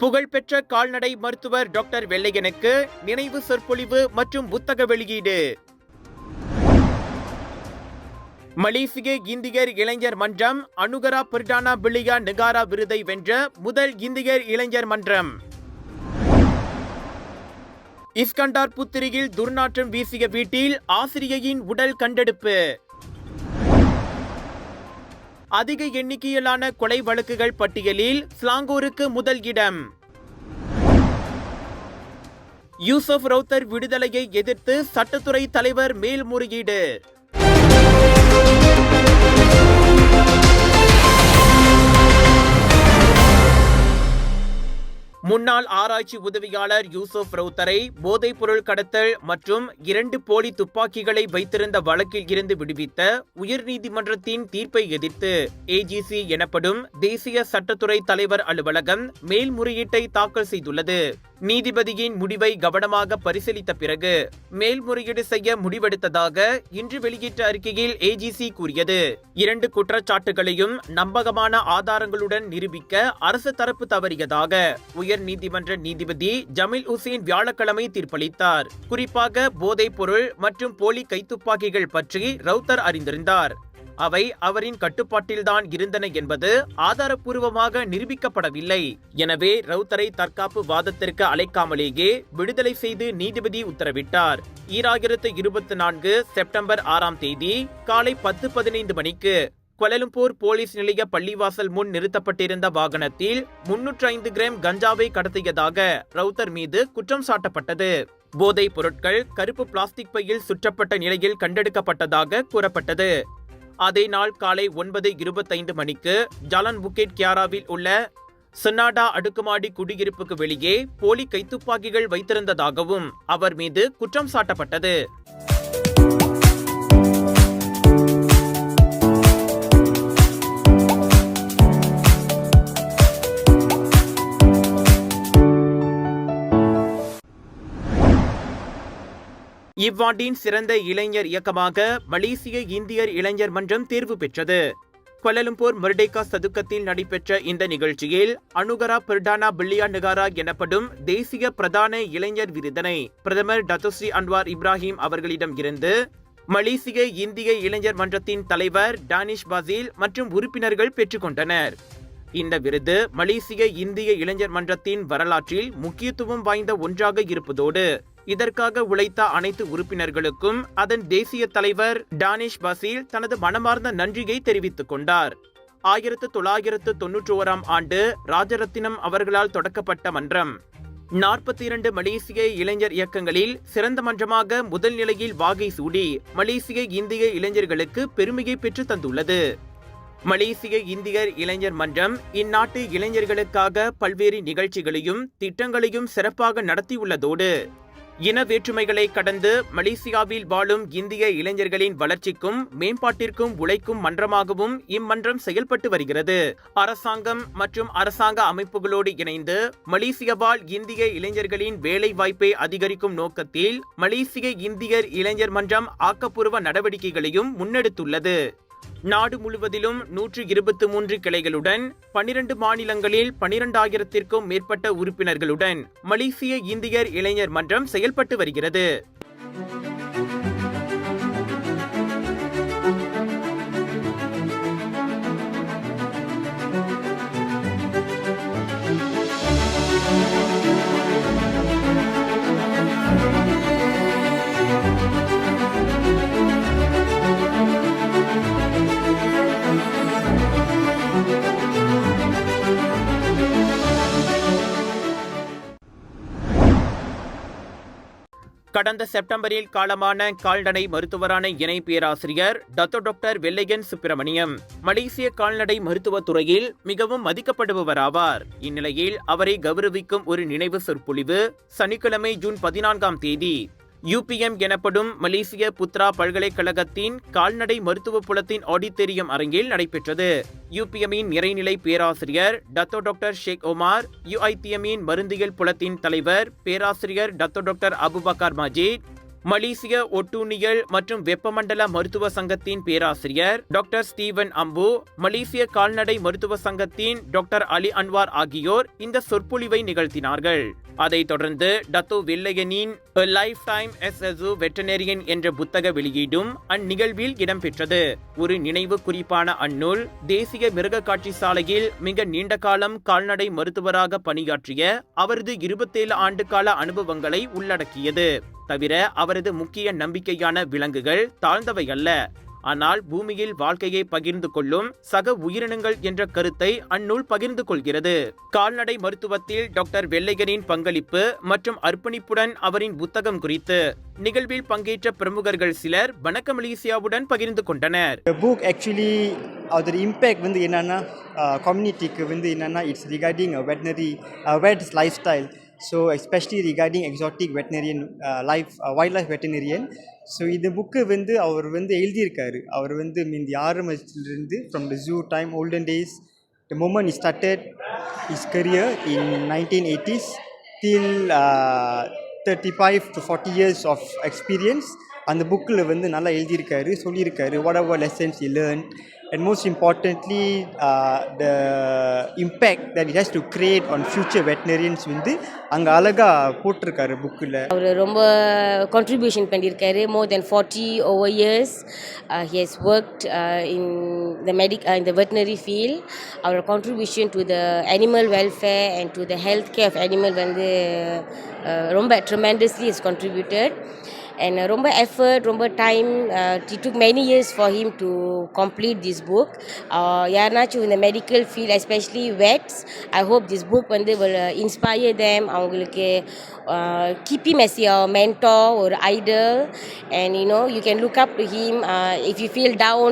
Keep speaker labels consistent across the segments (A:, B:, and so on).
A: புகழ்பெற்ற கால்நடை மருத்துவர் டாக்டர் வெள்ளையனுக்கு நினைவு சொற்பொழிவு மற்றும் புத்தக வெளியீடு. மலேசிய இந்தியர் இளைஞர் மன்றம் அனுகரா பிரிடானா பிள்ளையா நிகாரா விருதை வென்ற முதல் இந்தியர் இளைஞர் மன்றம். இஸ்கண்டார் புத்திரியில் துர்நாற்றம் வீசிய வீட்டில் ஆசிரியையின் உடல் கண்டெடுப்பு. அதிக எண்ணிக்கையிலான கொலை வழக்குகள் பட்டியலில் ஸ்லாங்கூருக்கு முதல் இடம். யூசப் ரவுத்தர் விடுதலையை எதிர்த்து சட்டத்துறை தலைவர் மேல்முறையீடு. முன்னாள் ஆராய்ச்சி உதவியாளர் யூசுப் ரவுத்தரை போதைப் பொருள் கடத்தல் மற்றும் இரண்டு போலி துப்பாக்கிகளை வைத்திருந்த வழக்கில் இருந்து விடுவித்த உயர்நீதிமன்றத்தின் தீர்ப்பை எதிர்த்து ஏஜிசி எனப்படும் தேசிய சட்டத்துறை தலைவர் அலுவலகம் மேல்முறையீட்டை தாக்கல் செய்துள்ளது. நீதிபதியின் முடிவை கவனமாக பரிசீலித்த பிறகு மேல்முறையீடு செய்ய முடிவெடுத்ததாக இன்று வெளியிட்ட அறிக்கையில் ஏஜிசி கூறியது. இரண்டு குற்றச்சாட்டுகளையும் நம்பகமான ஆதாரங்களுடன் நிரூபிக்க அரசு தரப்பு தவறியதாக உயர் நீதிமன்ற நீதிபதி ஜமீல் உசேன் வியாழக்கிழமை தீர்ப்பளித்தார். குறிப்பாக போதைப் பொருள் மற்றும் போலி கைத்துப்பாக்கிகள் பற்றி ரவுத்தர் அறிந்திருந்தார். அவை அவரின் கட்டுப்பாட்டில்தான் இருந்தன என்பது ஆதாரப்பூர்வமாக நிரூபிக்கப்படவில்லை. எனவே ரவுத்தரை தற்காப்பு வாதத்திற்கு அழைக்காமலேயே விடுதலை செய்து நீதிபதி உத்தரவிட்டார். ஈராயிரத்து இருபத்தி நான்கு செப்டம்பர் ஆறாம் தேதி காலை பத்து பதினைந்து மணிக்கு கொலலும்பூர் போலீஸ் நிலைய பள்ளிவாசல் முன் நிறுத்தப்பட்டிருந்த வாகனத்தில் முன்னூற்றி ஐந்து கிராம் கஞ்சாவை கடத்தியதாக ரவுத்தர் மீது குற்றம் சாட்டப்பட்டது. போதைப் பொருட்கள் கருப்பு பிளாஸ்டிக் பையில் சுற்றப்பட்ட நிலையில் கண்டெடுக்கப்பட்டதாக கூறப்பட்டது. அதே நாள் காலை ஒன்பது இருபத்தைந்து மணிக்கு ஜலன் புக்கெட் கியாராவில் உள்ள சன்னாடா அடுக்குமாடி குடியிருப்புக்கு வெளியே போலி கைத்துப்பாக்கிகள் வைத்திருந்ததாகவும் அவர் மீது குற்றம் சாட்டப்பட்டது. இவ்வாண்டின் சிறந்த இளைஞர் இயக்கமாக மலேசிய இந்தியர் இளைஞர் மன்றம் தேர்வு பெற்றது. கொலலும்பூர் மர்டேகா சதுக்கத்தில் நடைபெற்ற இந்த நிகழ்ச்சியில் அனுகரா பெர்டானா பில்லியா நகாரா எனப்படும் தேசிய பிரதான இளைஞர் விருதனை பிரதமர் டத்துஸ்ரீ அன்வார் இப்ராஹிம் அவர்களிடம் இருந்து மலேசிய இந்திய இளைஞர் மன்றத்தின் தலைவர் டானிஷ் பாசில் மற்றும் உறுப்பினர்கள் பெற்றுக்கொண்டனர் இந்த விருது மலேசிய இந்திய இளைஞர் மன்றத்தின் வரலாற்றில் முக்கியத்துவம் வாய்ந்த ஒன்றாக இருப்பதோடு இதற்காக உழைத்த அனைத்து உறுப்பினர்களுக்கும் அதன் தேசிய தலைவர் டானிஷ் பசீல் தனது மனமார்ந்த நன்றியை தெரிவித்துக் கொண்டார். ஆயிரத்து தொள்ளாயிரத்து தொன்னூற்றி ஓராம் ஆண்டு ராஜரத்தினம் அவர்களால் தொடக்கப்பட்ட மன்றம். நாற்பத்தி இரண்டு மலேசிய இளைஞர் இயக்கங்களில் சிறந்த மன்றமாக முதல் நிலையில் வாகை சூடி மலேசிய இந்திய இளைஞர்களுக்கு பெருமையை பெற்று தந்துள்ளது. மலேசிய இந்தியர் இளைஞர் மன்றம் இந்நாட்டு இளைஞர்களுக்காக பல்வேறு நிகழ்ச்சிகளையும் திட்டங்களையும் சிறப்பாக நடத்தியுள்ளதோடு இன வேற்றுமைகளை கடந்து மலேசியாவில் வாழும் இந்திய இளைஞர்களின் வளர்ச்சிக்கும் மேம்பாட்டிற்கும் உழைக்கும் மன்றமாகவும் இம்மன்றம் செயல்பட்டு வருகிறது. அரசாங்கம் மற்றும் அரசாங்க அமைப்புகளோடு இணைந்து மலேசிய வாழ் இந்திய இளைஞர்களின் வேலை வாய்ப்பை அதிகரிக்கும் நோக்கத்தில் மலேசிய இந்தியர் இளைஞர் மன்றம் ஆக்கப்பூர்வ நடவடிக்கைகளையும் முன்னெடுத்துள்ளது. நாடு முழுவதிலும் நூற்று இருபத்தி மூன்று கிளைகளுடன் பனிரண்டு மாநிலங்களில் பனிரெண்டாயிரத்திற்கும் மேற்பட்ட உறுப்பினர்களுடன் மலேசிய இந்தியர் இளைஞர் மன்றம் செயல்பட்டு வருகிறது. கடந்த செப்டம்பரில் காலமான கால்நடை மருத்துவரான இணை பேராசிரியர் டத்தோ டாக்டர் வெள்ளையன் சுப்பிரமணியம். மலேசிய கால்நடை மருத்துவத் துறையில் மிகவும் மதிக்கப்படுபவராவார். இந்நிலையில் அவரை கௌரவிக்கும் ஒரு நினைவு சொற்பொழிவு சனிக்கிழமை ஜூன் பதினான்காம் தேதி. யூபிஎம் எனப்படும் மலேசிய புத்ரா பல்கலைக்கழகத்தின் கால்நடை மருத்துவ புலத்தின் ஆடிட்டோரியம் அரங்கில் நடைபெற்றது. யூபிஎம்மின் நிறைநிலை பேராசிரியர் டத்தோ டாக்டர் ஷேக் ஒமார் யுஐடிஎம்மின் மருந்தியல் புலத்தின் தலைவர் பேராசிரியர் டத்தோ டாக்டர் அபுபக்கர் மஜீத் மலேசிய ஒட்டுண்ணியல் மற்றும் வெப்பமண்டல மருத்துவ சங்கத்தின் பேராசிரியர் டாக்டர் ஸ்டீவன் அம்பு மலேசிய கால்நடை மருத்துவ சங்கத்தின் டாக்டர் அலி அன்வார் ஆகியோர் இந்த சொற்பொழிவை நிகழ்த்தினார்கள். அதைத் தொடர்ந்து டத்தோ வில்லையனின் லைஃப் டைம் எஸ் வெட்டனரியன் என்ற புத்தக வெளியீடும் அந்நிகழ்வில் இடம்பெற்றது. ஒரு நினைவு குறிப்பான அந்நூல் தேசிய மிருக காட்சி சாலையில் மிக நீண்ட காலம் கால்நடை மருத்துவராக பணியாற்றிய அவரது இருபத்தேழு ஆண்டு கால அனுபவங்களை உள்ளடக்கியது. தவிர அவரது முக்கிய நம்பிக்கையான விலங்குகள் தாழ்ந்தவை அல்ல. ஆனால் பூமியில் வாழ்க்கையை பகிர்ந்து கொள்ளும் சக உயிரினங்கள் என்ற கருத்தை அந்நூல் பகிர்ந்து கொள்கிறது. கால்நடை மருத்துவத்தில் டாக்டர் வெள்ளையரின் பங்களிப்பு மற்றும் அர்ப்பணிப்புடன் அவரின் புத்தகம் குறித்து நிகழ்வில் பங்கேற்ற பிரமுகர்கள் சிலர் வணக்க மலேசியாவுடன் பகிர்ந்து கொண்டனர்.
B: புக் ஆக்சுவலி அதோட இம்பேக்ட் வந்து என்னன்னா கம்யூனிட்டிக்கு வந்து என்னன்னா it's regarding veterinary vets lifestyle so especially regarding exotic veterinarian life wildlife veterinarian so இந்த புக்கு வந்து அவர் வந்து எழுதியிருக்காரு. அவர் வந்து மீந்தி ஆரம்பத்திலிருந்து from the zoo time olden days the moment he started his career in nineteen eighties till thirty five to forty years of experience அந்த புக்கில் வந்து நல்லா எழுதியிருக்காரு சொல்லியிருக்காரு whatever lessons he learn and most uh, the impact that it has to create on future veterinarians வந்து அங்கே அழகாக போட்டிருக்காரு புக்கில்
C: அவர் ரொம்ப கான்ட்ரிபியூஷன் பண்ணியிருக்காரு. More than forty over years he has worked in the medic இந்த the feel field. Our contribution to the animal welfare and to the health care of animal வந்து ரொம்ப tremendously is contributed and uh, ரொம்ப effort ரொம்ப time it took many years for him to complete this book uh, யாருனாச்சும் இந்த medical field especially vets I hope this book வந்து will uh, inspire them அவங்களுக்கு uh, keep him as your mentor or idol and you know you can look up to him uh, if you feel down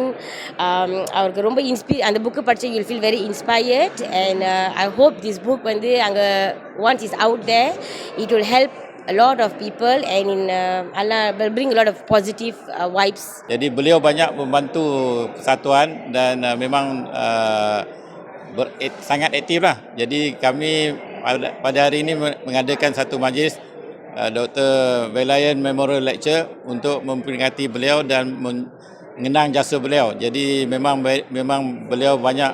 C: um, அவருக்கு ரொம்ப இன்ஸ்பி அந்த book படிச்சு you'll feel very inspired and uh, I hope this book வந்து அங்கே once it's out there it will help a lot of people and in uh, Allah will bring a lot of positive uh, vibes
D: Jadi beliau banyak membantu persatuan dan uh, memang uh, ber, et, sangat aktif lah. Jadi kami pada, pada hari ini me- mengadakan satu majlis uh, Dr. Velayan Memorial Lecture untuk memperingati beliau dan men- mengenang jasa beliau. Jadi memang memang beliau banyak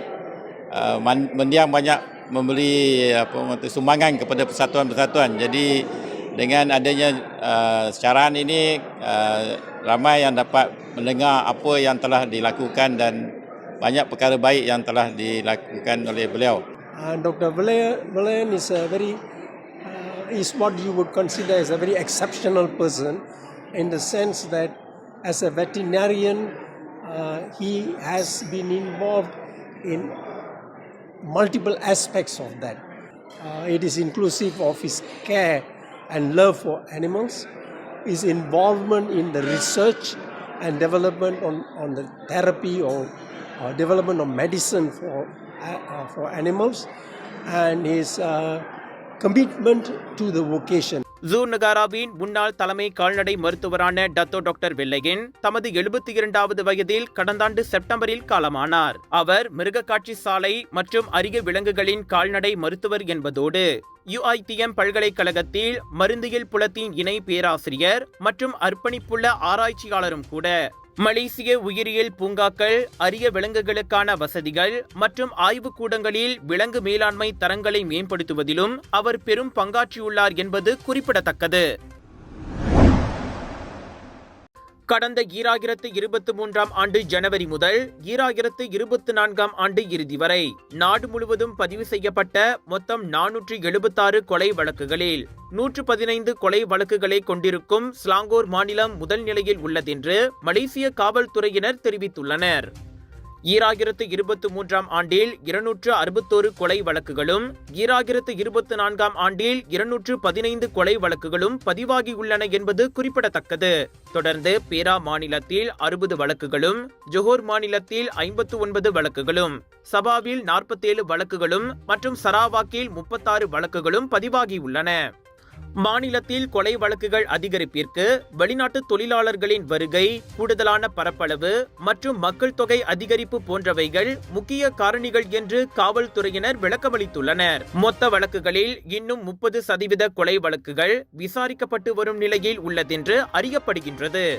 D: uh, mendiang banyak memberi apa sumbangan kepada persatuan-persatuan. Jadi dengan adanya uh, siaran ini uh, ramai yang dapat mendengar apa yang telah dilakukan dan banyak perkara baik yang telah dilakukan oleh beliau.
E: Uh, Dr. Valayan is a very uh, is what you would consider as a very exceptional person in the sense that as a veterinarian uh, he has been involved in multiple aspects of that. Uh, it is inclusive of his care and love for animals, his involvement in the research and development on, on the therapy or uh, development of medicine for, uh, for animals, and his uh, commitment to the vocation.
A: ஜூர் நகாராவின் முன்னாள் தலைமை கால்நடை மருத்துவரான Dato doctor வெள்ளையன் தமது எழுபத்தி இரண்டாவது வயதில் கடந்த ஆண்டு செப்டம்பரில் காலமானார். அவர் மிருகக்காட்சி சாலை மற்றும் அரிய விலங்குகளின் கால்நடை மருத்துவர் என்பதோடு யுஐடிஎம் பல்கலைக்கழகத்தில் மருந்தியல் புலத்தின் இணை பேராசிரியர் மற்றும் அர்ப்பணிப்புள்ள ஆராய்ச்சியாளரும் கூட. மலேசிய உயிரியல் பூங்காக்கள் அரிய விலங்குகளுக்கான வசதிகள் மற்றும் ஆய்வுக்கூடங்களில் விலங்கு மேலாண்மை தரங்களை மேம்படுத்துவதிலும் அவர் பெரும் பங்காற்றியுள்ளார் என்பது குறிப்பிடத்தக்கது. கடந்த ஈராயிரத்து இருபத்தி மூன்றாம் ஆண்டு ஜனவரி முதல் ஈராயிரத்து இருபத்தி நான்காம் ஆண்டு இறுதி வரை நாடு முழுவதும் பதிவு செய்யப்பட்ட மொத்தம் நானூற்றி எழுபத்தாறு கொலை வழக்குகளில் நூற்று பதினைந்து கொலை வழக்குகளை கொண்டிருக்கும் ஸ்லாங்கோர் மாநிலம் முதல் நிலையில் உள்ளதென்று மலேசிய காவல்துறையினர் தெரிவித்துள்ளனர். ஈராயிரத்து இருபத்தி மூன்றாம் ஆண்டில் இருநூற்று அறுபத்தோரு கொலை வழக்குகளும் ஈராயிரத்து இருபத்தி நான்காம் ஆண்டில் இருநூற்று பதினைந்து கொலை வழக்குகளும் பதிவாகியுள்ளன என்பது குறிப்பிடத்தக்கது. தொடர்ந்து பேரா மாநிலத்தில் அறுபது வழக்குகளும் ஜொஹோர் மாநிலத்தில் ஐம்பத்து ஒன்பது வழக்குகளும் சபாவில் நாற்பத்தேழு வழக்குகளும் மற்றும் சராவாக்கில் முப்பத்தாறு வழக்குகளும் பதிவாகியுள்ளன. மாநிலத்தில் கொலை வழக்குகள் அதிகரிப்பிற்கு வெளிநாட்டு தொழிலாளர்களின் வருகை கூடுதலான பரப்பளவு மற்றும் மக்கள் தொகை அதிகரிப்பு போன்றவைகள் முக்கிய காரணிகள் என்று காவல்துறையினர் விளக்கமளித்துள்ளனர். மொத்த வழக்குகளில் இன்னும் முப்பது சதவீத கொலை வழக்குகள் விசாரிக்கப்பட்டு வரும் நிலையில் உள்ளதென்று அறியப்படுகின்றது.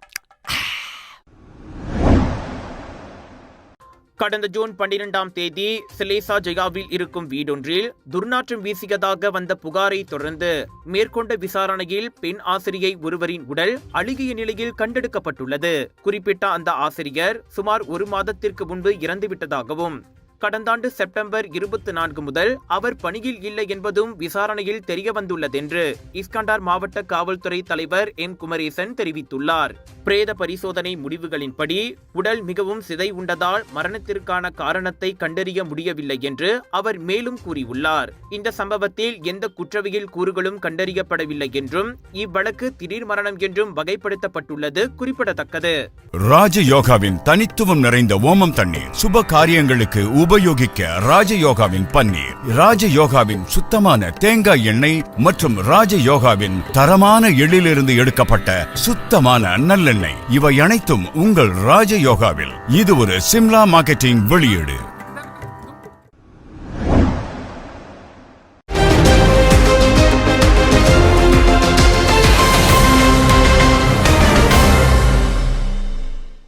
A: கடந்த ஜூன் பன்னிரெண்டாம் தேதி சிலேசா ஜெயாவில் இருக்கும் வீடொன்றில் துர்நாற்றம் வீசியதாக வந்த புகாரை தொடர்ந்து மேற்கொண்ட விசாரணையில் பெண் ஆசிரியை ஒருவரின் உடல் அழுகிய நிலையில் கண்டெடுக்கப்பட்டுள்ளது. குறிப்பிட்ட அந்த ஆசிரியர் சுமார் ஒரு மாதத்திற்கு முன்பு இறந்துவிட்டதாகவும் கடந்த ஆண்டு செப்டம்பர் இருபத்தி நான்கு முதல் அவர் பணியில் இல்லை என்பதும் விசாரணையில் தெரிய இஸ்கண்டார் மாவட்ட காவல்துறை தலைவர் எம் குமரேசன் தெரிவித்துள்ளார். பிரேத பரிசோதனை முடிவுகளின்படி உடல் மிகவும் சிதை உண்டதால் மரணத்திற்கான காரணத்தை கண்டறிய முடியவில்லை என்று அவர் மேலும் கூறியுள்ளார். இந்த சம்பவத்தில் எந்த குற்றவியல் கூறுகளும் கண்டறியப்படவில்லை என்றும் இவ்வழக்கு திடீர் மரணம் என்றும் வகைப்படுத்தப்பட்டுள்ளது குறிப்பிடத்தக்கது.
F: ராஜயோகாவின் தனித்துவம் நிறைந்த ஓமம் தண்ணீர் சுப காரியங்களுக்கு உபயோகிக்க ராஜயோகாவின் பன்னீர் ராஜயோகாவின் சுத்தமான தேங்காய் எண்ணெய் மற்றும் ராஜயோகாவின் தரமான எள்ளிலிருந்து எடுக்கப்பட்ட சுத்தமான நல்லெண்ணெய். இவை அனைத்தும் உங்கள் ராஜயோகாவில். இது ஒரு சிம்லா மார்க்கெட்டிங் வெளியீடு.